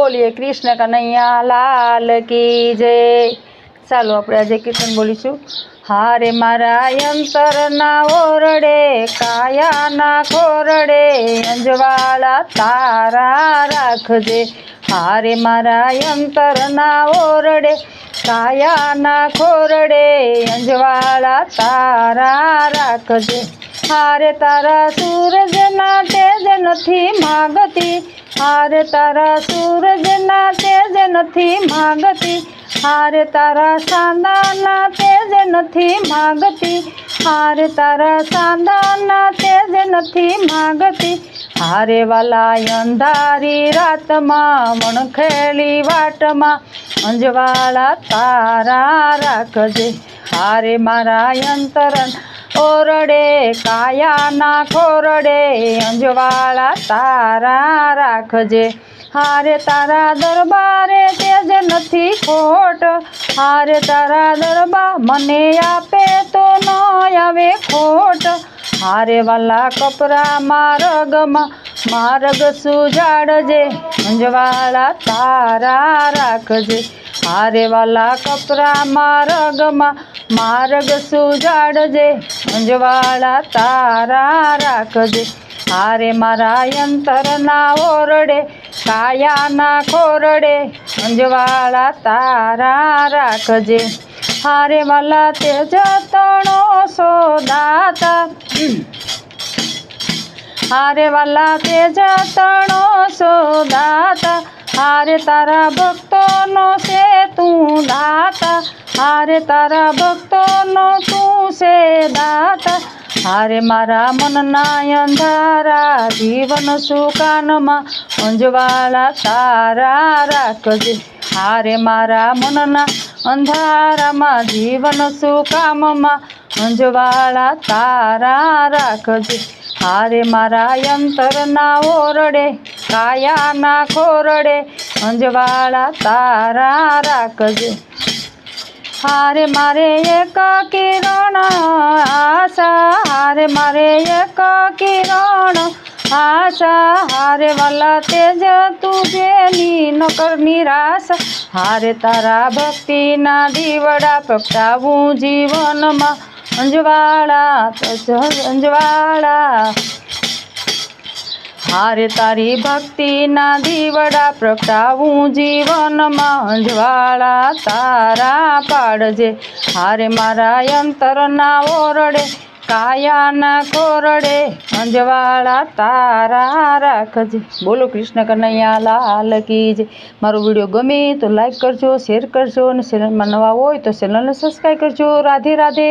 બોલીએ, કૃષ્ણ કનૈયા, લાલ કી જય. ચાલો આપણે આજે કીર્તન બોલીશું. હારે મારા અંતરના ઓરડે, કાયાના ખોરડે, અંજવાળા તારા રાખજે. હારે મારા અંતરના ઓરડે, કાયાના ખોરડે, અંજવાળા તારા રાખજે. હારે તારા સૂરજના તેજ નથી માગતી. હારે તારા સૂરજના તેજ નથી માગતી. હારે તારા સાંદાના તેજ નથી માગતી. હારે તારા સાંદાના તેજ નથી માગતી. હારે વાલા અંધારી રાતમાં, વણખેલી વાટમાં, અંજવાળા તારા રાખજે. હારે મારા અંતરણ ઓરડે કાયાના ખોરડે, અંજવાળા તારા રાખજે. હારે તારા દરબારે તેજ નથી ખોટ. હારે તારા દરબાર મને આપે તો ન આવે ખોટ. હારે વાલા કપરા માર્ગમાં, માર્ગ સુજાડજે. અંજવાળા તારા રાખજે. હારે વાલા કપરા માર્ગમાં માર્ગ સુજાડજે, અંજવાળા તારા રાખજે. હારે મારા અંતરના ઓરડે, કાયાના ખોરડે, અંજવાળા તારા રાખજે. હારે વાલા તે જતણો સોદાતા હારે વાલા તે જતણો સોદાતા હારે તારા ભક્તોનો છે તું દાતા. હારે તારા ભક્તોનો તું છે દાતા? હારે મારા મનના અંધારા, જીવન સુકાનમાં અંજવાળા તારા રાખજે. હારે મારા મનના અંધારામાં, જીવન સુકામમાં અંજવાળા તારા રાખજે. હારે મારા અંતરના ઓરડે કાયાના ખોરડે અંજવાળા તારા રાખજે. હારે મારે એક કિરણ આશા, હારે મારે એક કિરણ આશા, હારે વાલા તેજ તુજેની નકર નિરાશ હારે તારા ભક્તિના દીવડા પ્રગટાવું જીવનમાં. અંજવાળા અંજવાળા હારે તારી ભક્તિના દીવડા પ્રગટાવું જીવનમાં અંજવાળા તારા પાડજે. હારે મારા અંતરના ઓરડે, કાયાના કોરડે અંજવાળા તારા રાખજે. બોલો કૃષ્ણ કનૈયા, લાલ કી જય. મારો વીડિયો ગમે તો લાઈક કરજો શેર કરજો અને ચેનલમાં નવા હોય તો ચેનલને સબસ્ક્રાઈબ કરજો. રાધે રાધે.